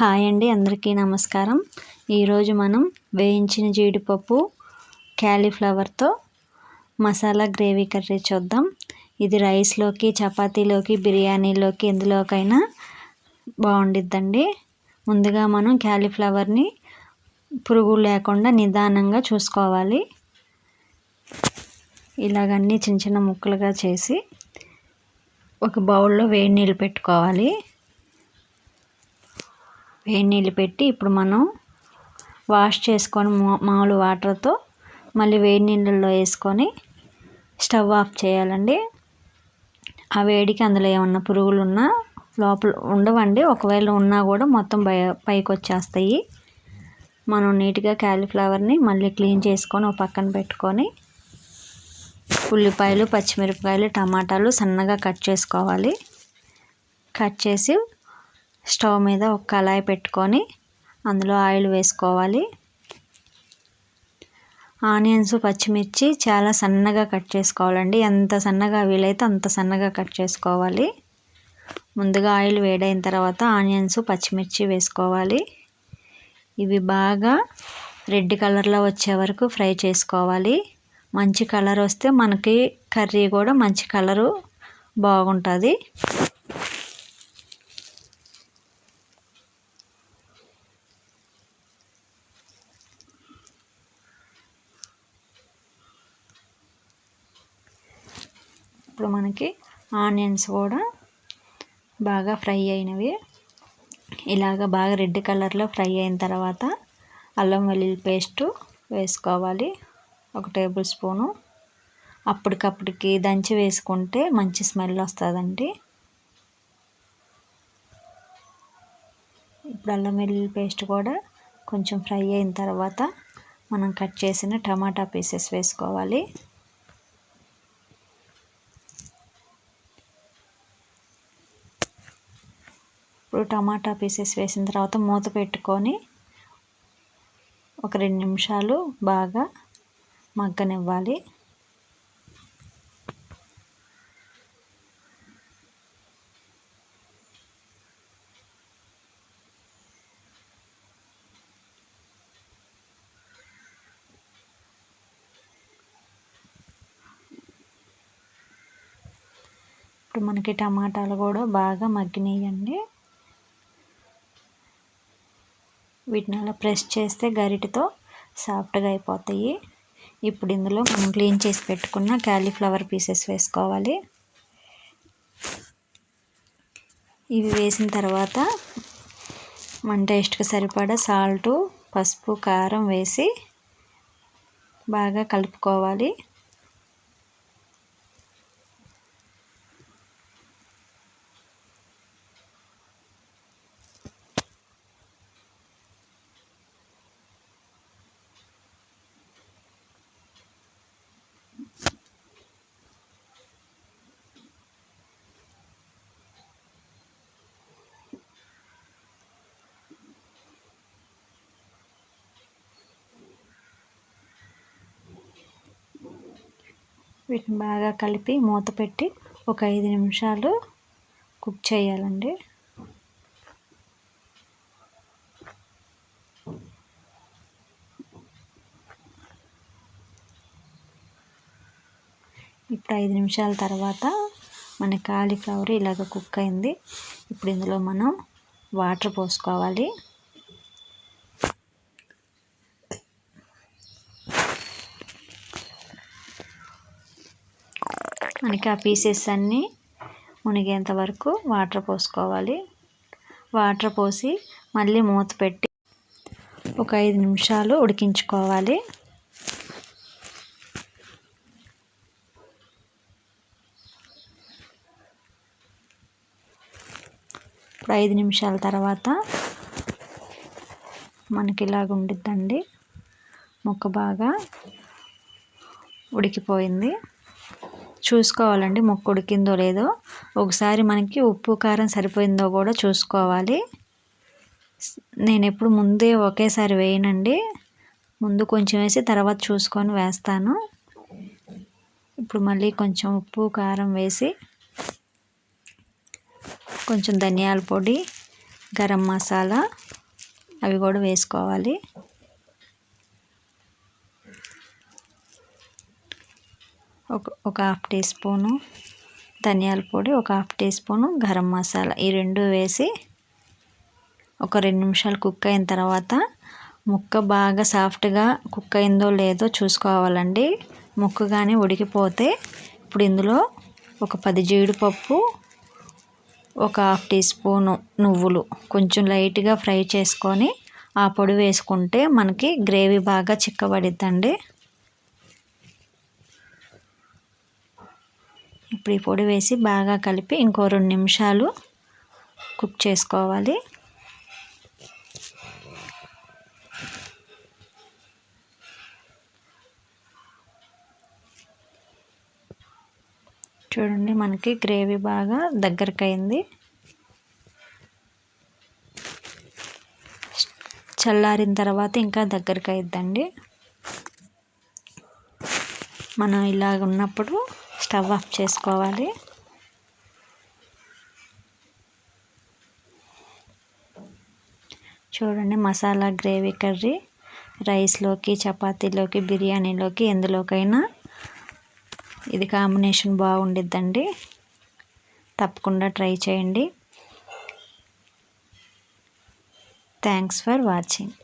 Hi అండి అందరికీ నమస్కారం. ఈరోజు మనం వేయించిన జీడిపప్పు క్యాలీఫ్లవర్తో మసాలా గ్రేవీ కర్రీ చూద్దాం. ఇది రైస్లోకి చపాతీలోకి బిర్యానీలోకి ఎందులోకైనా బాగుండిద్దండి. ముందుగా మనం క్యాలీఫ్లవర్ని పురుగు లేకుండా నిదానంగా చూసుకోవాలి. ఇలాగన్నీ చిన్న చిన్న ముక్కలుగా చేసి ఒక బౌల్లో వేడి నీళ్ళు పెట్టుకోవాలి. వేడి నీళ్ళు పెట్టి ఇప్పుడు మనం వాష్ చేసుకొని మామూలు వాటర్తో మళ్ళీ వేడి నీళ్ళల్లో వేసుకొని స్టవ్ ఆఫ్ చేయాలండి. ఆ వేడికి అందులో ఏమన్నా పురుగులు ఉన్నా లోపల ఉండవండి. ఒకవేళ ఉన్నా కూడా మొత్తం బయ పైకి వచ్చేస్తాయి. మనం నీట్గా క్యాలీఫ్లవర్ని మళ్ళీ క్లీన్ చేసుకొని ఒక పక్కన పెట్టుకొని ఉల్లిపాయలు పచ్చిమిరపకాయలు టమాటాలు సన్నగా కట్ చేసుకోవాలి. కట్ చేసి స్టవ్ మీద ఒక కళాయి పెట్టుకొని అందులో ఆయిల్ వేసుకోవాలి. ఆనియన్స్ పచ్చిమిర్చి చాలా సన్నగా కట్ చేసుకోవాలండి. ఎంత సన్నగా వీలైతే అంత సన్నగా కట్ చేసుకోవాలి. ముందుగా ఆయిల్ వేడైన తర్వాత ఆనియన్స్ పచ్చిమిర్చి వేసుకోవాలి. ఇవి బాగా రెడ్ కలర్లో వచ్చే వరకు ఫ్రై చేసుకోవాలి. మంచి కలర్ వస్తే మనకి కర్రీ కూడా మంచి కలరు బాగుంటుంది. ఇప్పుడు మనకి ఆనియన్స్ కూడా బాగా ఫ్రై అయినవి. ఇలాగ బాగా రెడ్ కలర్లో ఫ్రై అయిన తర్వాత అల్లం వెల్లుల్లి పేస్టు వేసుకోవాలి. ఒక టేబుల్ స్పూను. అప్పటికప్పటికి దంచి వేసుకుంటే మంచి స్మెల్ వస్తుందండి. ఇప్పుడు అల్లం వెల్లుల్లి పేస్ట్ కూడా కొంచెం ఫ్రై అయిన తర్వాత మనం కట్ చేసిన టమాటా పీసెస్ వేసుకోవాలి. ఇప్పుడు టమాటా పీసెస్ వేసిన తర్వాత మూత పెట్టుకొని ఒక రెండు నిమిషాలు బాగా మగ్గనివ్వాలి. ఇప్పుడు మనకి టమాటాలు కూడా బాగా మగ్గినాయండి. వీటిని అలా ప్రెస్ చేస్తే గరిటతో సాఫ్ట్గా అయిపోతాయి. ఇప్పుడు ఇందులో మనం క్లీన్ చేసి పెట్టుకున్న క్యాలీఫ్లవర్ పీసెస్ వేసుకోవాలి. ఇవి వేసిన తర్వాత మన టేస్ట్కి సరిపడా సాల్టు పసుపు కారం వేసి బాగా కలుపుకోవాలి. వీటిని బాగా కలిపి మూత పెట్టి ఒక ఐదు నిమిషాలు కుక్ చేయాలండి. ఇప్పుడు ఐదు నిమిషాల తర్వాత మన కాలీఫ్లవర్ ఇలాగ కుక్ అయింది. ఇప్పుడు ఇందులో మనం వాటర్ పోసుకోవాలి. మనకి ఆ పీసెస్ అన్నీ మునిగేంత వరకు వాటర్ పోసుకోవాలి. వాటర్ పోసి మళ్ళీ మూత పెట్టి ఒక ఐదు నిమిషాలు ఉడికించుకోవాలి. ఇప్పుడు ఐదు నిమిషాల తర్వాత మనకి ఇలాగ ఉండిద్దండి. ముక్క బాగా ఉడికిపోయింది. చూసుకోవాలండి ముక్క ఉడికిందో లేదో. ఒకసారి మనకి ఉప్పు కారం సరిపోయిందో కూడా చూసుకోవాలి. నేను ఎప్పుడు ముందే ఒకేసారి వేయనండి. ముందు కొంచెం వేసి తర్వాత చూసుకొని వేస్తాను. ఇప్పుడు మళ్ళీ కొంచెం ఉప్పు కారం వేసి కొంచెం ధనియాల పొడి గరం మసాలా అవి కూడా వేసుకోవాలి ఒక ఒక హాఫ్ టీ స్పూను ధనియాల పొడి ఒక half teaspoon garam masala. ఈ రెండు వేసి ఒక రెండు నిమిషాలు కుక్ అయిన తర్వాత ముక్క బాగా సాఫ్ట్గా కుక్ అయిందో లేదో చూసుకోవాలండి. ముక్క కానీ ఉడికిపోతే ఇప్పుడు ఇందులో ఒక పది జీడిపప్పు ఒక హాఫ్ టీ స్పూను నువ్వులు కొంచెం లైట్గా ఫ్రై చేసుకొని ఆ పొడి వేసుకుంటే మనకి గ్రేవీ బాగా చిక్కబడిద్దండి. ఇప్పుడు ఈ పొడి వేసి బాగా కలిపి ఇంకో రెండు నిమిషాలు కుక్ చేసుకోవాలి. చూడండి మనకి గ్రేవీ బాగా దగ్గరికి అయింది చల్లారిన తర్వాత ఇంకా దగ్గరికి అయిద్దండి మనం ఇలాగ ఉన్నప్పుడు స్టవ్ ఆఫ్ చేసుకోవాలి చూడండి మసాలా గ్రేవీ కర్రీ రైస్లోకి చపాతీలోకి బిర్యానీలోకి ఎందులోకైనా ఇది కాంబినేషన్ బాగుండిద్దండి. తప్పకుండా ట్రై చేయండి. Thanks for watching.